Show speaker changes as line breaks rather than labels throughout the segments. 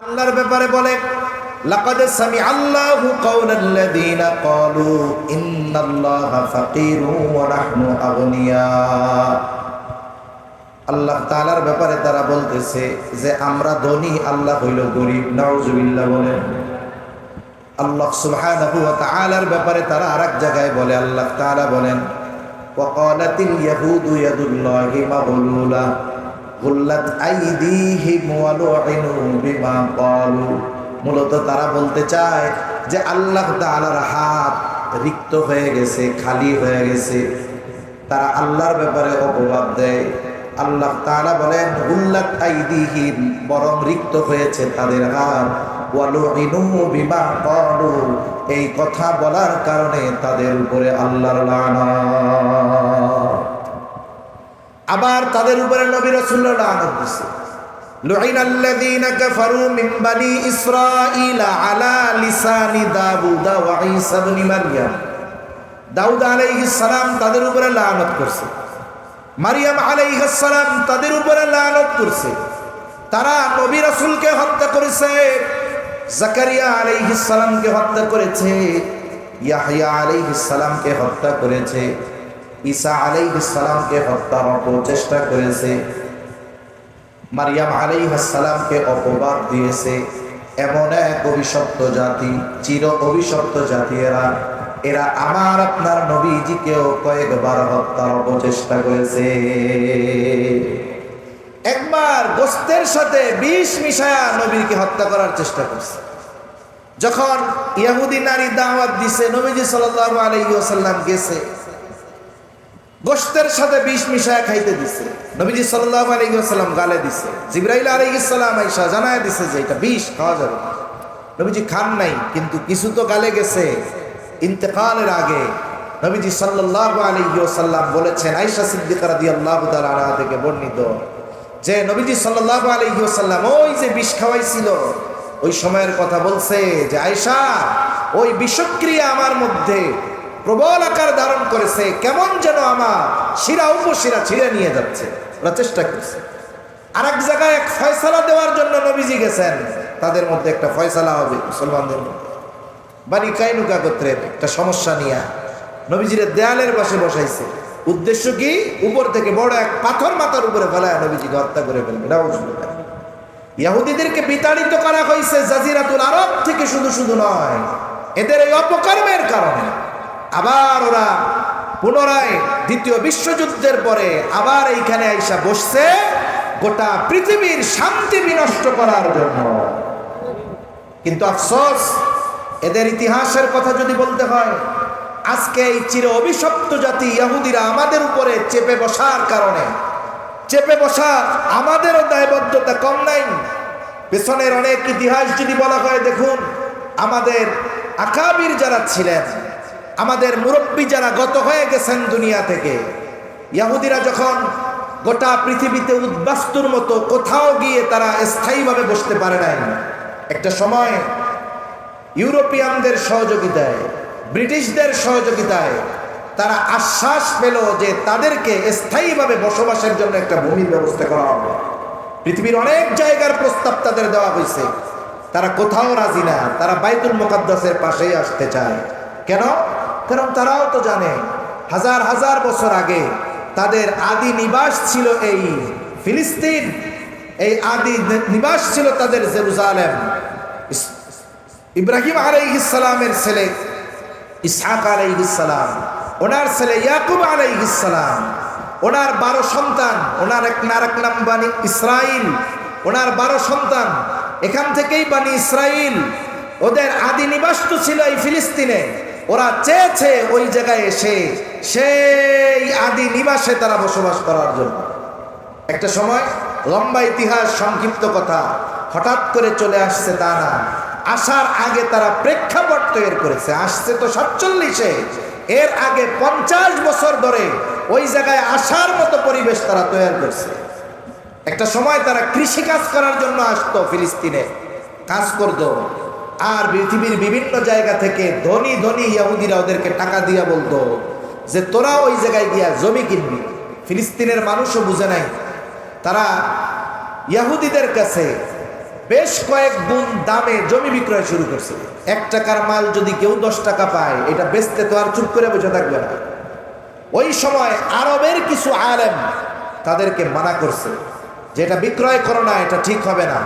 আল্লাহর ব্যাপারে বলে, লাকাদ সামি আল্লাহু কাউলাল্লাযীনা ক্বালু, ইন্নাল্লাহা ফাকীরুন ওয়া নাহনু আগনিয়া। আল্লাহ তাআলার ব্যাপারে তারা বলতেছে যে, আমরা ধনী, আল্লাহ হইল গরিব। নাউজুবিল্লাহ বলে। আল্লাহ সুবহানাহু ওয়া তাআলার ব্যাপারে তারা আরেক জায়গায় বলে, আল্লাহ তাআলা বলেন, ওয়া ক্বালাতিল ইয়াহুদু ইয়াদুল্লাহি মাগলুলা। গুল্লাত আইদিহিম ওয়ালুইনু বিমা ক্বালু। মূলত তারা বলতে চায় যে আল্লাহ তাআলার হাত রিক্ত হয়ে গেছে, খালি হয়ে গেছে। তারা আল্লাহর ব্যাপারে অপবাদ দেয়। আল্লাহ তাআলা বলেন গুল্লাত আইদিহিম বরং রিক্ত হয়েছে তাদের হাত। বিমা ক্বালু। এই কথা বলার কারণে তাদের উপরে আল্লাহর লানত। আবার তাদের উপরে নবী রাসূলুল্লাহ লানত দিছে। লুইন আল্লাযীনা কাফারু বানি ইসরাঈল আলা লিসানি দাউদ তাদের উপরে করছে। মারিয়াম সালাম তাদের উপরে করছে। তারা হত্যা করেছে, জাকারিয়া সালামকে হত্যা করেছে হত্যা করেছে। ঈসা আলাইহিসসালামকে হত্যার অপচেষ্টা করেছে। মারিয়াম আলাইহিসসালামকে অপবাদ দিয়েছে। এমন এক অভিশপ্ত জাতি, চির অভিশপ্ত জাতি এরা। এরা আমার আপনার নবীজিকেও কয়েকবার হত্যার অপচেষ্টা করেছে। একবার গোস্তের সাথে বিষ মিশায়া নবীকে হত্যা করার চেষ্টা করছে। যখন ইয়াহুদি নারী দাওয়াত দিছে, নবীজি সাল্লাল্লাহু আলাইহি ওয়াসাল্লাম গেছে। গোস্তের সাথে বিষ মিশায় খাইতে দিছে। নবীজি সাল্লাল্লাহু আলাইহি ওয়াসাল্লাম গালে দিছে। জিবরাইল আলাইহিস সালাম আয়েশা জানায় দিছে যে এটা বিষ, খাওয়া যাবে না। নবীজি খান নাই, কিন্তু কিছু তো গালে গেছে। ইন্তেকালের আগে নবীজি সাল্লাল্লাহু আলাইহি ওয়াসাল্লাম বলেছেন, আয়েশা সিদ্দিকা রাদিয়াল্লাহু তাআলা আনহা থেকে বর্ণিত যে নবীজি সাল্লাল্লাহু আলাইহি ওয়াসাল্লাম ওই যে বিষ খাওয়াইছিল, ওই সময়ের কথা বলছে যে, আয়েশা, ওই বিষক্রিয়া আমার মধ্যে প্রবল আকার ধারণ করেছে, কেমন যেন আমার শিরা উপশিরা ছিঁড়ে নিয়ে যাচ্ছে। ওরা চেষ্টা করছে। আর এক জায়গায় এক ফয়সালা দেওয়ার জন্য নবীজি গেছেন। তাদের মধ্যে একটা ফয়সালা হবে মুসলমানদের মধ্যে। বাড়ি কাইনুকা গোত্রের একটা সমস্যা নিয়ে নবীজির দেয়ালের পাশে বসাইছে। উদ্দেশ্য কি? উপর থেকে বড় এক পাথর মাথার উপরে ফেলায় নবীজিকে হত্যা করে ফেলবে। ইয়াহুদিদেরকে বিতাড়িত করা হয়েছে জাজিরাতুল আরব থেকে শুধু শুধু নয়। এদের এই অপকর্মের কারণে। আবার ওরা পুনরায় দ্বিতীয় বিশ্বযুদ্ধের পরে আবার এইখানে আইসা বসছে গোটা পৃথিবীর শান্তি বিনষ্ট করার জন্য। কিন্তু আফসোস, এদের ইতিহাসের কথা যদি বলতে হয়, আজকে এই চির অভিশপ্ত জাতি ইয়াহুদিরা আমাদের উপরে চেপে বসার কারণে, চেপে বসা আমাদেরও দায়বদ্ধতা কম নাই। পেছনের অনেক ইতিহাস যদি বলা হয়, দেখুন, আমাদের আকাবির যারা ছিলেন আমাদের মুরব্বী যারা গত হয়ে গেছেন দুনিয়া থেকে, ইয়াহুদিরা যখন গোটা পৃথিবীতে উদ্বাস্তুর মতো কোথাও গিয়ে তারা স্থায়ীভাবে বসতে পারে নাই। একটা সময় ইউরোপিয়ানদের সহযোগিতায়, ব্রিটিশদের সহযোগিতায় তারা আশ্বাস পেল যে তাদেরকে স্থায়ীভাবে বসবাসের জন্য একটা ভূমির ব্যবস্থা করা হবে। পৃথিবীর অনেক জায়গার প্রস্তাব তাদের দেওয়া হয়েছে। তারা কোথাও রাজি না, তারা বাইতুল মোকাদ্দাসের পাশেই আসতে চায়। কেন? কারণ তারাও তো জানে, হাজার হাজার বছর আগে তাদের আদি নিবাস ছিল এই ফিলিস্তিন, এই আদি নিবাস ছিল তাদের জেরুজালেম। ইব্রাহিম আলাইহিসসালামের ছেলে, ইসহাক আলাইহিসসালাম ওনার ছেলে ইয়াকুব আলাইহিসসালাম ওনার বারো সন্তান, ওনার এক নারক নাম বানি ইসরাইল, ওনার বারো সন্তান, এখান থেকেই বানি ইসরাইল। ওদের আদি নিবাস তো ছিল এই ফিলিস্তিনে। ওরা চেয়েছে ওই জায়গায় এসে সেই আদি নিবাসে তারা বসবাস করার জন্য। একটা সময় লম্বা ইতিহাস, সংক্ষিপ্ত কথা, হঠাৎ করে চলে আসছে তা না আসার আগে তারা প্রেক্ষাপট তৈরি করেছে। আসছে তো সাতচল্লিশে। এর আগে পঞ্চাশ বছর ধরে ওই জায়গায় আসার মতো পরিবেশ তারা তৈরি করছে। একটা সময় তারা কৃষি কাজ করার জন্য আসতো ফিলিস্তিনে। কাজ করত। আর পৃথিবীর বিভিন্ন জায়গা থেকে ধনী ধনী ইয়াহুদিরা ওদেরকে টাকা দিয়া বলতো যে, তোরা ওই জায়গায় গিয়া জমি কিনবি। ফিলিস্তিনের মানুষও বুঝে নাই। তারা ইয়াহুদিদের কাছে বেশ কয়েক গুণ দামে জমি বিক্রয় শুরু করছে। এক টাকার মাল যদি কেউ দশ টাকা পায়, এটা বেচতে তো আর চুপ করে বসে থাকবে না। ওই সময় আরবের কিছু আলেম তাদেরকে মানা করছে যে, এটা বিক্রয় করো না, এটা ঠিক হবে না।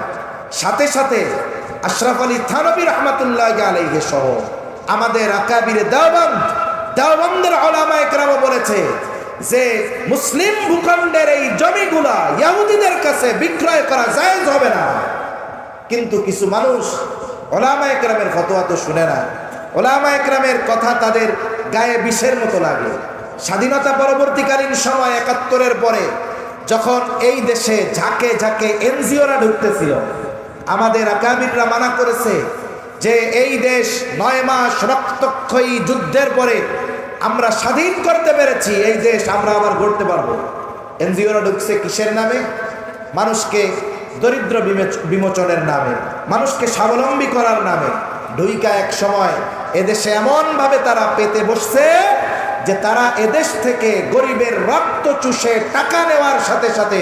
সাথে সাথে আশরাফ আলী থানবী রহমতুল্লাহ আলাইহে সহ আমাদের আকাবিরে দেওবন্দ দেওবন্দের ওলামা একরামও বলেছে যে মুসলিম ভূখণ্ডের এই জমিগুলা ইয়াহুদিদের কাছে বিক্রয় করা জায়েজ হবে না। কিন্তু কিছু মানুষ ওলামা একরামের ফতোয়া তো শুনে না। ওলামা একরামের কথা তাদের গায়ে বিষের মতো লাগে। স্বাধীনতা পরবর্তীকালীন সময় একাত্তরের পরে যখন এই দেশে ঝাঁকে ঝাঁকে এনজিওরা ঢুকতেছিল আমাদের আকাবিররা মানা করেছে যে এই দেশ নয় মাস রক্তক্ষয়ী যুদ্ধের পরে আমরা স্বাধীন করতে পেরেছি, এই দেশ আমরা আবার গড়তে পারব। এনজিওরা ঢুকছে কিসের নামে? মানুষকে দরিদ্র বিমোচনের নামে, মানুষকে স্বাবলম্বী করার নামে। ঢুইকা এক সময় এদেশে এমনভাবে তারা পেতে বসছে যে তারা এদেশ থেকে গরিবের রক্ত চুষে টাকা নেওয়ার সাথে সাথে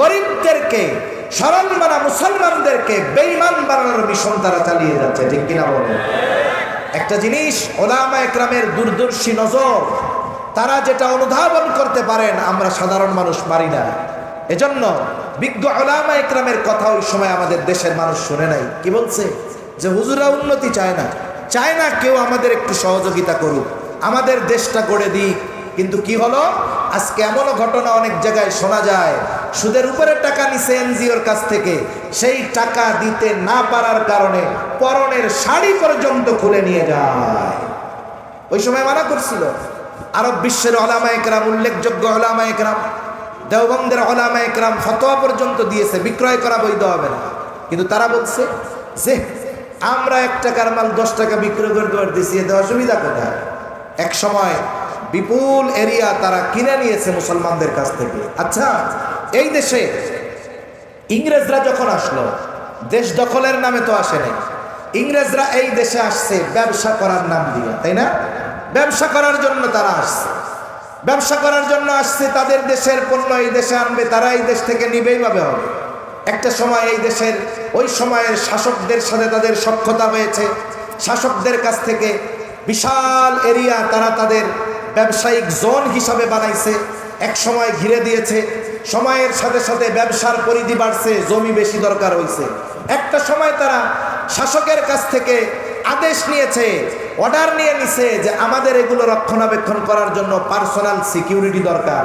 গরিবদেরকে সরল মানা মুসলমানদেরকে বেইমান বানানোর মিশন তারা চালিয়ে যাচ্ছে, ঠিক কিনা বলে একটা জিনিস, ওলামা একরামের দূরদর্শী নজর, তারা যেটা অনুধাবন করতে পারেন, আমরা সাধারণ মানুষ পারি না। এজন্য বিজ্ঞ ওলামা একরামের কথা ওই সময় আমাদের দেশের মানুষ শুনে নাই। কি বলছে? যে হুজুরা উন্নতি চায় না। চায় না কেউ আমাদের একটু সহযোগিতা করুক। আমাদের দেশটা গড়ে দিক। কিন্তু কি হলো? আজকে এমনও ঘটনা অনেক জায়গায় শোনা যায়। সুদের উপরে টাকা নিছে এনজিওর কাছ থেকে। সেই টাকা দিতে না পারার কারণে পরনের শাড়ি পর্যন্ত খুলে নিয়ে যায়। ওই সময় মানা করছিল, আরব বিশ্বের ওলামা একরাম, উল্লেখযোগ্য ওলামা একরাম, দেওবন্দের ওলামা একরাম ফতোয়া পর্যন্ত দিয়েছে, বিক্রয় করা বৈধ হবে না। কিন্তু তারা বলছে, যে, আমরা এক টাকার মাল দশ টাকা বিক্রয় করে দেওয়ার দিছি এতে অসুবিধা কোথায়? এক সময় বিপুল এরিয়া তারা কিনে নিয়েছে মুসলমানদের কাছ থেকে। আচ্ছা এই দেশে ইংরেজরা যখন আসলো, দেশ দখলের নামে তো আসে নাই। ইংরেজরা এই দেশে আসছে ব্যবসা করার নাম দিয়ে, তাই না? ব্যবসা করার জন্য তারা আসছে। ব্যবসা করার জন্য আসছে, তাদের দেশের পণ্য এই দেশে আনবে, তারা এই দেশ থেকে নিবেই ভাবে হবে। একটা সময় এই দেশের, ওই সময়ের শাসকদের সাথে তাদের সক্ষতা হয়েছে। শাসকদের কাছ থেকে বিশাল এরিয়া তারা তাদের ব্যবসায়িক জোন হিসাবে বানাইছে, এক সময় ঘিরে দিয়েছে, সময়ের সাথে সাথে ব্যবসার পরিধি বাড়ছে, জমি বেশি দরকার হয়েছে একটা সময় তারা শাসকের কাছ থেকে আদেশ নিয়েছে, অর্ডার নিয়ে নিছে যে আমাদের এগুলো রক্ষণাবেক্ষণ করার জন্য পার্সোনাল সিকিউরিটি দরকার।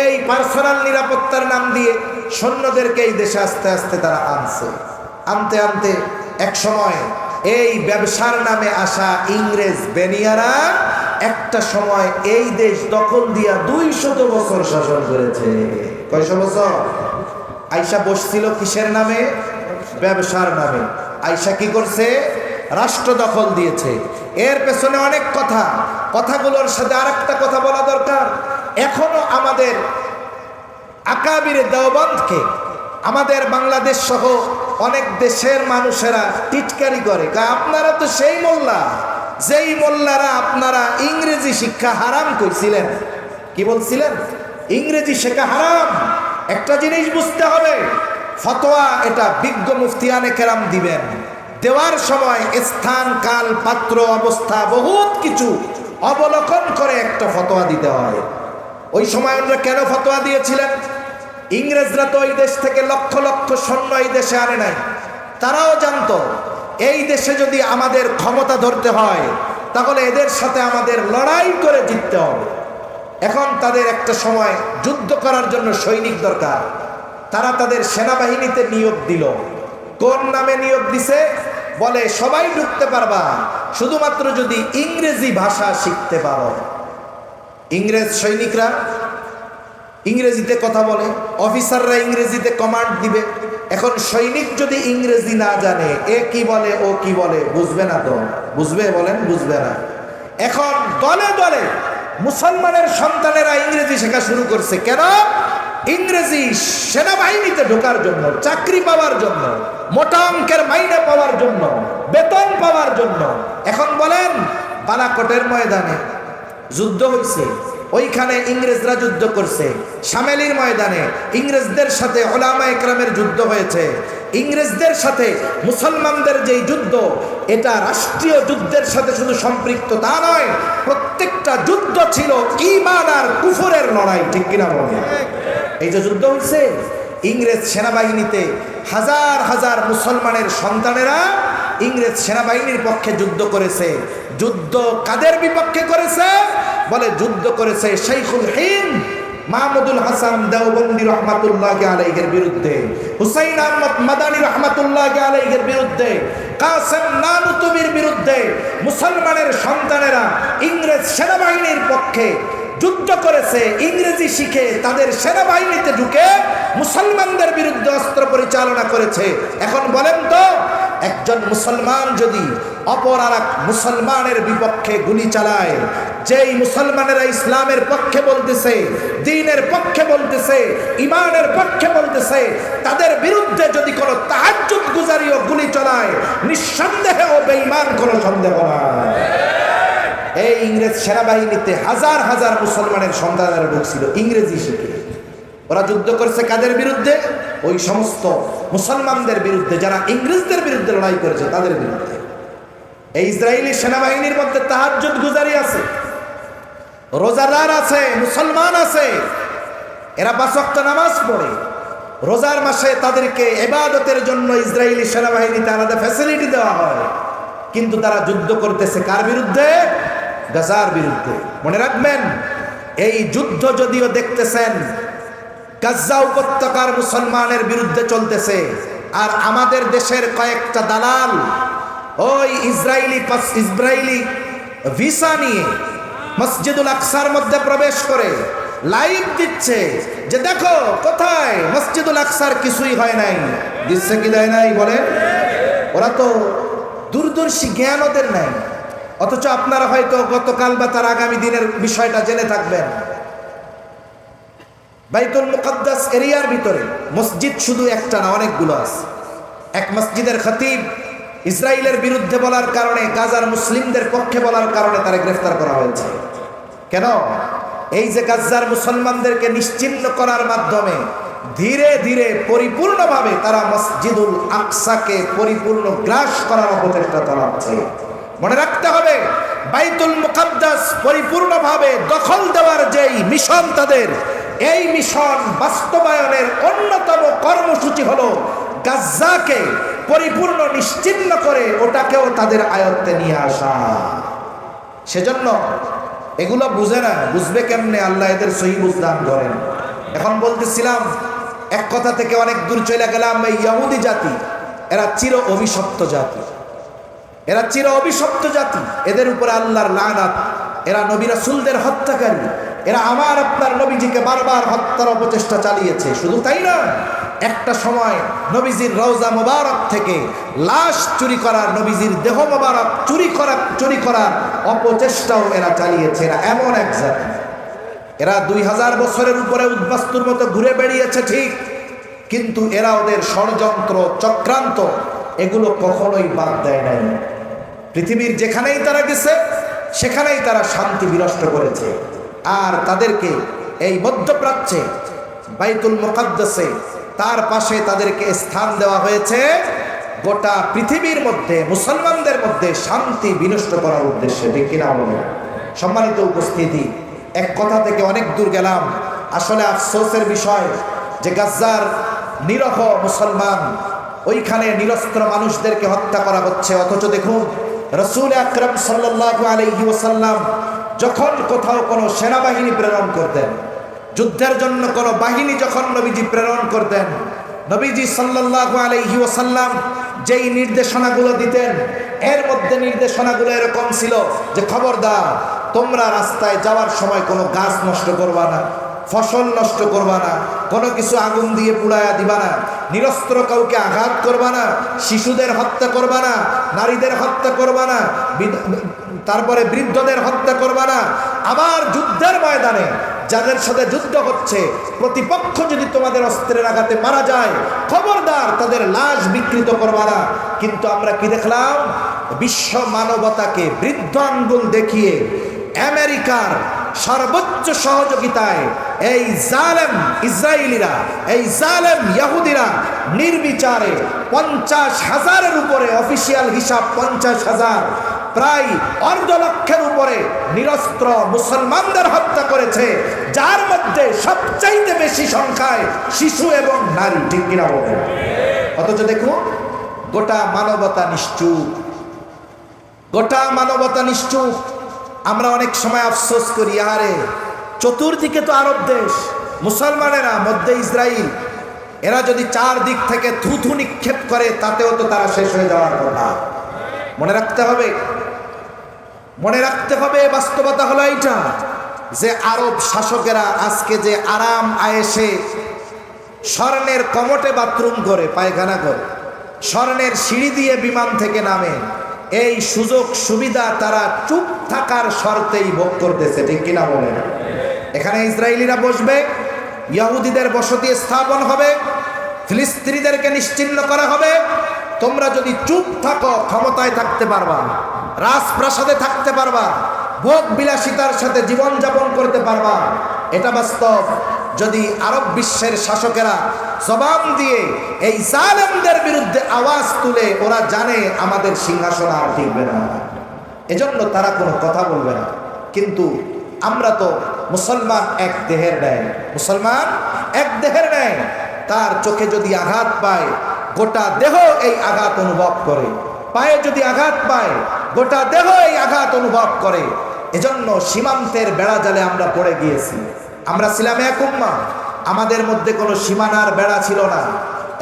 এই পার্সোনাল নিরাপত্তার নাম দিয়ে সৈন্যদেরকে এই দেশে আস্তে আস্তে তারা আনছে। আনতে আনতে এক সময় এই ব্যবসার নামে আসা ইংরেজ বেনিয়ারা একটা সময় এই দেশ দখল দিয়া দুই শত বছর শাসন করেছে। কয়শো বছর? আইসা বসছিল কিসের নামে? ব্যবসার নামে। আইসা কি করছে? রাষ্ট্র দখল দিয়েছে। এর পেছনে অনেক কথা। কথাগুলোর সাথে আরেকটা কথা বলা দরকার। এখনও আমাদের আকাবিরে দেওবন্দকে, আমাদের বাংলাদেশ সহ অনেক দেশের মানুষেরা টিটকারি করে। আপনারা তো সেই মোল্লা। যেই মোল্লারা আপনারা ইংরেজি শিক্ষা হারাম করছিলেন। কি বলছিলেন? ইংরেজি শেখা হারাম। একটা জিনিস বুঝতে হবে, ফতোয়া এটা বিজ্ঞ মুফতিয়ানে কেরাম দিবেন। দেওয়ার সময় স্থান, কাল, পাত্র, অবস্থা, বহুত কিছু অবলোকন করে একটা ফতোয়া দিতে হয়। ওই সময় ওনারা কেন ফতোয়া দিয়েছিলেন? ইংরেজরা তো এই দেশ থেকে লক্ষ লক্ষ সৈন্য এই দেশে আনে নাই। তারাও জানতো, এই দেশে যদি আমাদের ক্ষমতা ধরতে হয়, তাহলে এদের সাথে আমাদের লড়াই করে জিততে হবে। এখন তাদের একটা সময় যুদ্ধ করার জন্য সৈনিক দরকার। তারা তাদের সেনাবাহিনীতে নিয়োগ দিল। কোন নামে নিয়োগ দিছে? বলে, সবাই ঢুকতে পারবা, শুধুমাত্র যদি ইংরেজি ভাষা শিখতে পারো। ইংরেজ সৈনিকরা ইংরেজিতে কথা বলে, অফিসাররা ইংরেজিতে কমান্ড দিবে। এখন সৈনিক যদি ইংরেজি না জানে, এ কি বলে, ও কি বলে, বুঝবে না তো? বুঝবে বলেন, বুঝবে না। এখন দলে দলে মুসলমানের সন্তানেরা ইংরেজি শেখা শুরু করছে। কেন? ইংরেজি সেনাবাহিনীতে ঢোকার জন্য, চাকরি পাওয়ার জন্য, মোটা অঙ্কের মাইনে পাওয়ার জন্য, বেতন পাওয়ার জন্য। এখন বলেন, বালাকোটের ময়দানে যুদ্ধ হয়েছে ওইখানে ইংরেজরা যুদ্ধ করছে। সামেলির ময়দানে ইংরেজদের সাথে ওলামা একরামের যুদ্ধ হয়েছে। ইংরেজদের সাথে মুসলমানদের যেই যুদ্ধ, এটা রাষ্ট্রীয় যুদ্ধের সাথে শুধু সম্পৃক্ত তা নয়, প্রত্যেকটা যুদ্ধ ছিল ইমান আর কুফরের লড়াই, ঠিক কিনা বলে? এই যে যুদ্ধ হচ্ছে, ইংরেজ সেনাবাহিনীতে হাজার হাজার মুসলমানের সন্তানেরা ইংরেজ সেনাবাহিনীর পক্ষে যুদ্ধ করেছে। যুদ্ধ কাদের বিপক্ষে করেছে? বলে, যুদ্ধ করেছে শেখুল হিন্দ মাহমুদুল হাসান দেওবন্দি রহমাতুল্লাহ আলাইহের বিরুদ্ধে, হুসাইন আহমদ মাদানী রহমাতুল্লাহ আলাইহের বিরুদ্ধে, কাসেম নানুতুবির বিরুদ্ধে মুসলমানের সন্তানেরা ইংরেজ সেনাবাহিনীর পক্ষে যুদ্ধ করেছে, ইংরেজি শিখে তাদের সেনাবাহিনীতে ঢুকে মুসলমানদের বিরুদ্ধে অস্ত্র পরিচালনা করেছে। এখন বলেন তো, একজন মুসলমান যদি অপর আর মুসলমানের বিপক্ষে গুলি চালায়, যেই মুসলমানেরা ইসলামের পক্ষে বলতেছে, দিনের পক্ষে বলতেছে ইমানের পক্ষে বলতেছে, তাদের বিরুদ্ধে যদি কোনো তাহাজ্জুদ গুজারিও গুলি চলায়, নিঃসন্দেহে ও বেঈমান কোনো সন্দেহ নাই। এই ইংরেজ সেনাবাহিনীতে হাজার হাজার মুসলমানের সন্তানেরা ঢুকছিল, ইংরেজি শিখে। ওরা যুদ্ধ করছে কাদের বিরুদ্ধে? ওই সমস্ত মুসলমানদের বিরুদ্ধে, যারা ইংরেজদের বিরুদ্ধে লড়াই করেছে, তাদের বিরুদ্ধে। এই ইসরায়েলি সেনাবাহিনীর মধ্যে তাহাজ্জুদ গুজারি আছে, রোজাদার আছে, মুসলমান আছে। এরা বাসক্ত নামাজ পড়ে। রোজার মাসে তাদেরকে এবাদতের জন্য ইসরায়েলি সেনাবাহিনীতে আলাদা ফ্যাসিলিটি দেওয়া হয়। কিন্তু তারা যুদ্ধ করতেছে কার বিরুদ্ধে? গাজার বিরুদ্ধে। মনে রাখবেন, এই যুদ্ধ যদিও দেখতেছেন, গাজ্জা উপত্যকার মুসলমানের বিরুদ্ধে চলতেছে, আর আমাদের দেশের কয়েকটা দালাল ওই ইসরায়েলি ইসরায়েলি ভিসা নিয়ে মসজিদুল আকসার মধ্যে প্রবেশ করে লাইভ দিচ্ছে যে, দেখো, কোথায়? মসজিদুল আকসার কিছুই হয় নাই। দিচ্ছে কি দেয় নাই বলে ওরা তো দূরদর্শী জ্ঞান ওদের নাই। অথচ আপনারা হয়তো গতকাল বা তার আগামী দিনের বিষয়টা জেনে থাকবেন। বাইতুল মুকদ্দাস এরিয়ার ভিতরে মসজিদ শুধু একটা না, অনেকগুলো আছে। এক মসজিদের খতিব ইসরায়েলের বিরুদ্ধে বলার কারণে, গাজার মুসলিমদের পক্ষে বলার কারণে তারা গ্রেফতার করা হয়েছে। কেন? এই যে গাজার মুসলমানদেরকে নিশ্চিন্ন করার মাধ্যমে ধীরে ধীরে পরিপূর্ণভাবে তারা মসজিদুল আকসাকে পরিপূর্ণ গ্রাস করার অপচেষ্টা চালাচ্ছে। মনে রাখতে হবে, বাইতুল মুকাদ্দাস পরিপূর্ণভাবে দখল দেওয়ার যেই মিশন তাদের, এই মিশন বাস্তবায়নের অন্যতম কর্মসূচি হলো গাজ্জাকে পরিপূর্ণ নিশ্চিন্ন করে ওটাকেও তাদের আয়ত্তে নিয়ে আসা। সেজন্য এগুলো বুঝে না, বুঝবে কেমনে? আল্লাহ এদের সহি বুঝদান করেন। এখন বলতেছিলাম, এক কথা থেকে অনেক দূর চলে গেলাম এই ইহুদি জাতি। এরা চির অভিশপ্ত জাতি। এরা চির অভিশপ্ত জাতি। এদের উপরে আল্লাহর লানাত। এরা নবী রাসূলদের হত্যাকারী। এরা আমার আপনার নবীজিকে বারবার হত্যার অপচেষ্টা চালিয়েছে। শুধু তাই না একটা সময় নবীজির রওজা মোবারক থেকে লাশ চুরি করার নবীজির দেহ মোবারক চুরি করা, চুরি করার অপচেষ্টাও এরা চালিয়েছে। এরা এমন এক জাতি। এরা দুই হাজার বছরের উপরে উদ্বাস্তুর মতো ঘুরে বেড়িয়েছে, ঠিক। কিন্তু এরা ওদের ষড়যন্ত্র, চক্রান্ত, এগুলো কখনোই বাদ দেয় নাই। পৃথিবীর যেখানেই তারা গেছে, সেখানেই তারা শান্তি বিনষ্ট করেছে। আর তাদেরকে এই মধ্যপ্রাচ্যে, বাইতুল মোকাদ্দাসে, তার পাশে তাদেরকে স্থান দেওয়া হয়েছে গোটা পৃথিবীর মধ্যে, মুসলমানদের মধ্যে শান্তি বিনষ্ট করার উদ্দেশ্যে। ঠিক বলে? সম্মানিত উপস্থিতি, এক কথা থেকে অনেক দূর গেলাম। আসলে আফসোসের বিষয় যে গাজ্জার নিরহ মুসলমান, ওইখানে নিরস্ত্র মানুষদেরকে হত্যা করা হচ্ছে। অথচ দেখুন রসুল আকরম সাল্লাল্লাহু আলাইহি ওসাল্লাম যখন কোথাও কোনো সেনাবাহিনী প্রেরণ করতেন, যুদ্ধের জন্য কোনো বাহিনী যখন নবীজি প্রেরণ করতেন, নবীজি সাল্লাল্লাহু আলাইহি ওসাল্লাম যেই নির্দেশনাগুলো দিতেন, এর মধ্যে নির্দেশনাগুলো এরকম ছিল যে, খবরদার, তোমরা রাস্তায় যাওয়ার সময় কোনো গাছ নষ্ট করবা না। ফসল নষ্ট করবা না, কোনো কিছু আগুন দিয়ে পুড়ায়া দিবা না, নিরস্ত্র কাউকে আঘাত করবা না, শিশুদের হত্যা করবা না, নারীদের হত্যা করবা না তারপরে বৃদ্ধদের হত্যা করবা না। আবার যুদ্ধের ময়দানে যাদের সাথে যুদ্ধ হচ্ছে, প্রতিপক্ষ যদি তোমাদের অস্ত্রের আঘাতে মারা যায়, খবরদার তাদের লাশ বিকৃত করবা না। কিন্তু আমরা কি দেখলাম? বিশ্ব মানবতাকে বৃদ্ধ আঙ্গুল দেখিয়ে আমেরিকার সর্বোচ্চ সহযোগিতায় এই জালেম ইসরায়েলিরা, এই জালেম ইয়াহুদিরা নির্বিচারে পঞ্চাশ হাজারের উপরে অফিসিয়াল হিসাব পঞ্চাশ হাজার, প্রায় অর্ধ লক্ষের উপরে নিরস্ত্র মুসলমানদের হত্যা করেছে, যার মধ্যে সবচাইতে বেশি সংখ্যায় শিশু এবং নারী, ঠিক কিনা অথচ দেখুন, গোটা মানবতা নিশ্চুপ, গোটা মানবতা নিশ্চুপ। আমরা অনেক সময় আফসোস করি আরে চতুর্দিকে তো আরব দেশ, মুসলমানেরা, মধ্যে ইসরায়েল এরা যদি চার দিক থেকে থুথু নিক্ষেপ করে, তাতেও তো তারা শেষ হয়ে যাওয়ার কথা। মনে রাখতে হবে, মনে রাখতে হবে, বাস্তবতা হলো এইটা, যে আরব শাসকেরা আজকে যে আরাম আয়েসে স্বর্ণের কমটে বাথরুম করে, পায়খানা করে, স্বর্ণের সিঁড়ি দিয়ে বিমান থেকে নামে, এই সুযোগ সুবিধা তারা চুপ থাকার শর্তেই ভোগ করতেছে, ঠিক কিনা বলেন? এখানে ইসরায়েলিরা বসবে ইয়াহুদিদের বসতি স্থাপন হবে, ফিলিস্তিনিদেরকে নিশ্চিন্ন করা হবে। তোমরা যদি চুপ থাকো, ক্ষমতায় থাকতে পারবা রাজপ্রাসাদে থাকতে পারবা, ভোগ বিলাসিতার সাথে জীবনযাপন করতে পারবা। এটা বাস্তব। যদি আরব বিশ্বের শাসকেরা জবান দিয়ে এই জালেমদের বিরুদ্ধে আওয়াজ তুলে, ওরা জানে আমাদের সিংহাসন আর টিকবে না। এজন্য তারা কোনো কথা বলবে না। কিন্তু আমরা তো মুসলমান এক দেহের নেয় মুসলমান এক দেহের নেয় তার চোখে যদি আঘাত পায়, গোটা দেহ এই আঘাত অনুভব করে। পায়ে যদি আঘাত পায়, গোটা দেহ এই আঘাত অনুভব করে। এজন্য সীমান্তের বেড়া জালে আমরা পড়ে গিয়েছি। আমরা ছিলাম এক উম্মা আমাদের মধ্যে কোনো সীমানার বেড়া ছিল না।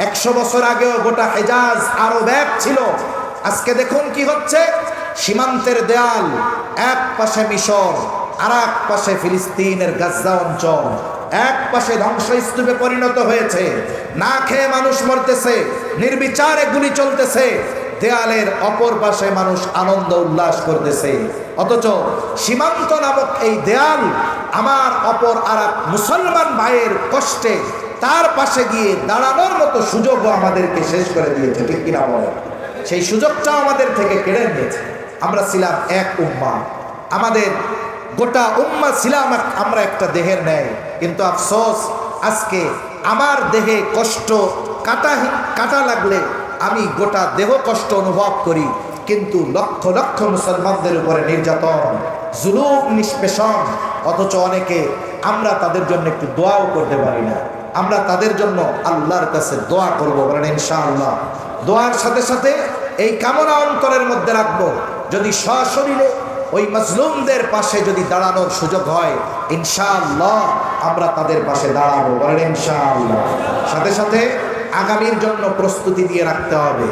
একশো বছর আগেও গোটা হেজাজ আরও ব্যাগ ছিল। আজকে দেখুন কি হচ্ছে। সীমান্তের দেয়াল, এক পাশে মিশর আর এক পাশে ফিলিস্তিনের গাজ্জা অঞ্চল। এক পাশে ধ্বংসস্তূপে পরিণত হয়েছে। না খেয়ে মানুষ মরতেছে, নির্বিচারে গুলি চলতেছে। দেয়ালের অপর পাশে মানুষ আনন্দ উল্লাস করতেছে। অথচ সীমান্ত নামক এই দেয়াল আমার অপর আর মুসলমান ভাইয়ের কষ্টে তার পাশে গিয়ে দাঁড়ানোর মতো সুযোগও আমাদেরকে শেষ করে দিয়েছে, ঠিক কিনা বলে? সেই সুযোগটাও আমাদের থেকে কেড়ে নিয়েছে। আমরা ছিলাম এক উম্মা। আমাদের গোটা উম্মা ছিলাম আমরা একটা দেহের ন্যায়। কিন্তু আফসোস, আজকে আমার দেহে কষ্ট কাটা কাটা লাগলে আমি গোটা দেহ কষ্ট অনুভব করি। কিন্তু লক্ষ লক্ষ মুসলমানদের উপরে নির্যাতন, জুলুম, নিষ্পেষণ, অথচ অনেকে আমরা তাদের জন্য একটু দোয়াও করতে পারি না। আমরা তাদের জন্য আল্লাহর কাছে দোয়া করব বলেন ইনশাআল্লাহ। দোয়ার সাথে সাথে এই কামনা অন্তরের মধ্যে রাখব। যদি সশরীরে ওই মজলুমদের পাশে যদি দাঁড়ানোর সুযোগ হয়, ইনশাআল্লাহ আমরা তাদের পাশে দাঁড়াবো। বলেন ইনশাআল্লাহ। সাথে সাথে আগামীর জন্য প্রস্তুতি দিয়ে রাখতে হবে।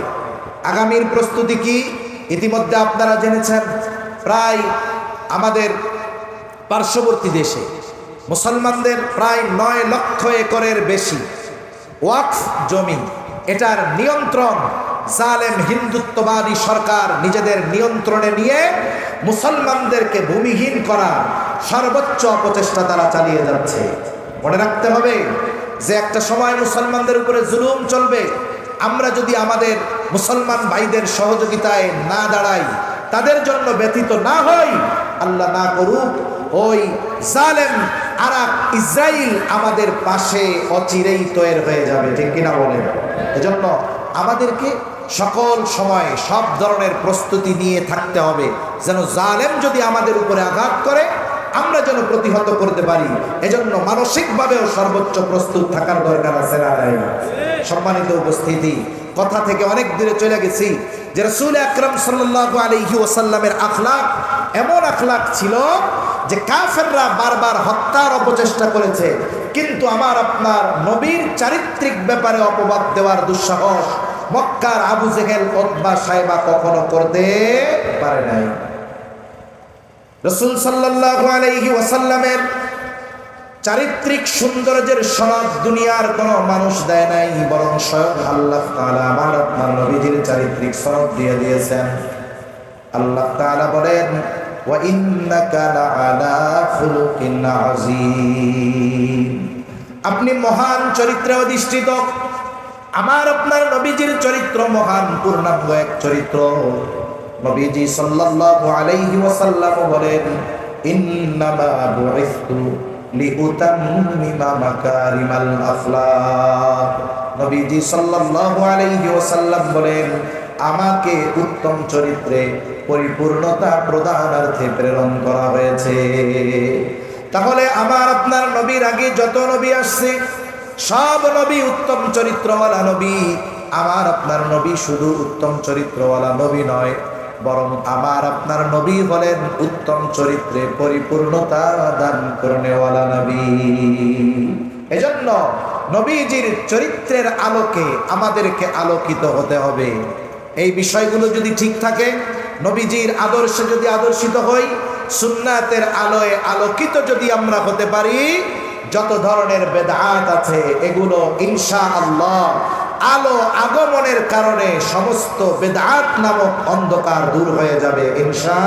আগামীর প্রস্তুতি কি? ইতিমধ্যে আপনারা জেনেছেন, প্রায় আমাদের পার্শ্ববর্তী দেশে মুসলমানদের প্রায় নয় লক্ষ একরের বেশি ওয়াকফ জমি। এটার নিয়ন্ত্রণ জালেম হিন্দুত্ববাদী সরকার নিজেদের নিয়ন্ত্রণে নিয়ে মুসলমানদেরকে ভূমিহীন করার সর্বোচ্চ অপচেষ্টা তারা চালিয়ে যাচ্ছে। মনে রাখতে হবে যে একটা সময় মুসলমানদের উপরে জুলুম চলবে। আমরা যদি আমাদের মুসলমান ভাইদের সহযোগিতায় না দাঁড়াই, তাদের জন্য ব্যথিত না হই, আল্লাহ না করুক, ওই জালেম আরাক ইসরায়েল আমাদের পাশে অচিরেই তৈরি হয়ে যাবে, ঠিক কিনা বলেন? এজন্য আমাদেরকে সকল সময় সব ধরনের প্রস্তুতি নিয়ে থাকতে হবে। যেন জালেম যদি আমাদের উপরে আঘাত করে, আমরা যেন প্রতিহত করতে পারি। এজন্য মানসিকভাবেও সর্বোচ্চ প্রস্তুত থাকার দরকার আছে সম্মানিত উপস্থিতি, কথা থেকে অনেক দূরে চলে গেছি যে রসুল আকরম সাল্লাহ আলহি ওসাল্লামের আখলাক এমন আখলাক ছিল যে কাফেররা বারবার হত্যার অপচেষ্টা করেছে। কিন্তু আমার আপনার নবীর চারিত্রিক ব্যাপারে অপবাদ দেওয়ার দুঃসাহস মক্কার আবু জেহেল ওতবা সাহেবা কখনো করতে পারে নাই। রসুল সাল্লাহ আলহি ওয়াসাল্লামের চারিত্রিক সৌন্দর্যের সনদ দুনিয়ার কোনো মানুষ দেয় নাই, বরং স্বয়ং আল্লাহ তাআলা আমার আপনার নবীজির চারিত্রিক সনদ দিয়ে দিয়েছেন। আল্লাহ তাআলা বলেন, ওয়া ইন্নাকা লাআলা খুলুকিন আযীম। আপনি মহান চরিত্রে অধিষ্ঠিত আমার আপনার নবীজির চরিত্র মহান, পূর্ণাঙ্গ এক চরিত্র। নবীজি সাল্লাল্লাহু আলাইহি ওয়াসাল্লাম বলেন, ইন্নামা বুইসতু লিউতাম্মিমা মাকারিমাল আখলাক। নবীজি সাল্লাল্লাহু আলাইহি ওয়াসাল্লাম বলেন, আমাকে উত্তম চরিত্রে পরিপূর্ণতা প্রদানার্থে প্রেরণ করা হয়েছে। তাহলে আমার আপনার নবীর আগে যত নবী আসছে সব নবী উত্তম চরিত্রওয়ালা নবী। আমার আপনার নবী শুধু উত্তম চরিত্রওয়ালা নবী নয়, বরং আমার আপনার নবী হলেন উত্তম চরিত্রে পরিপূর্ণতা দান করণেওয়ালা নবী। এজন্য নবীজির চরিত্রের আলোকে আমাদেরকে আলোকিত হতে হবে। এই বিষয়গুলো যদি ঠিক থাকে, নবীজির আদর্শে যদি আদর্শিত হই, সুন্নাতের আলোয় আলোকিত যদি আমরা হতে পারি যত ধরনের বেদাত আছে, এগুলো ইনশা আল্লাহ আলো আগমনের কারণে সমস্ত বেদাত নামক অন্ধকার দূর হয়ে যাবে ইনশা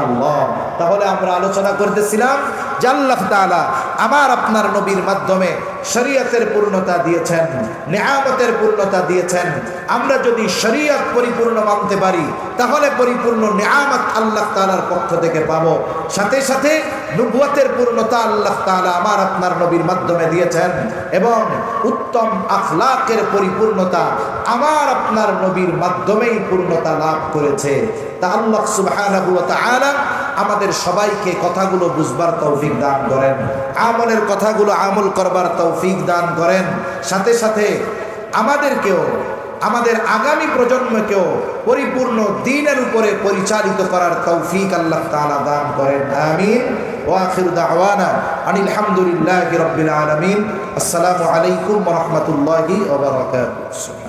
আল্লাহ তাহলে আমরা আলোচনা করতেছিলাম, জাল্লাহ তালা আমার আপনার নবীর মাধ্যমে শরীয়তের পূর্ণতা দিয়েছেন, নেয়ামতের পূর্ণতা দিয়েছেন। আমরা যদি শরীয়ত পরিপূর্ণ মানতে পারি, তাহলে পরিপূর্ণ নেয়ামত আল্লাহ তাআলার পক্ষ থেকে পাবো। সাথে সাথে নবুয়তের পূর্ণতা আল্লাহ তাআলা আমার আপনার নবীর মাধ্যমে দিয়েছেন এবং উত্তম আখলাকের পরিপূর্ণতা আমার আপনার নবীর মাধ্যমেই পূর্ণতা লাভ করেছে। তা আল্লাহ ওয়া আমাদের সবাইকে কথাগুলো বুঝবার তৌফিক দান করেন। আমলের কথাগুলো আমল করবার তৌফিক দান করেন। সাথে সাথে আমাদেরকেও, আমাদের আগামী প্রজন্মকেও পরিপূর্ণ দিনের উপরে পরিচালিত করার তৌফিক আল্লাহ তালা দান করেন। আমিন। ওয়াখির দাওয়ানা আনিল হামদুলিল্লাহি রাব্বিল আলামিন। আসসালামু আলাইকুম রাহমাতুল্লাহি ওয়া বারাকাতুহু।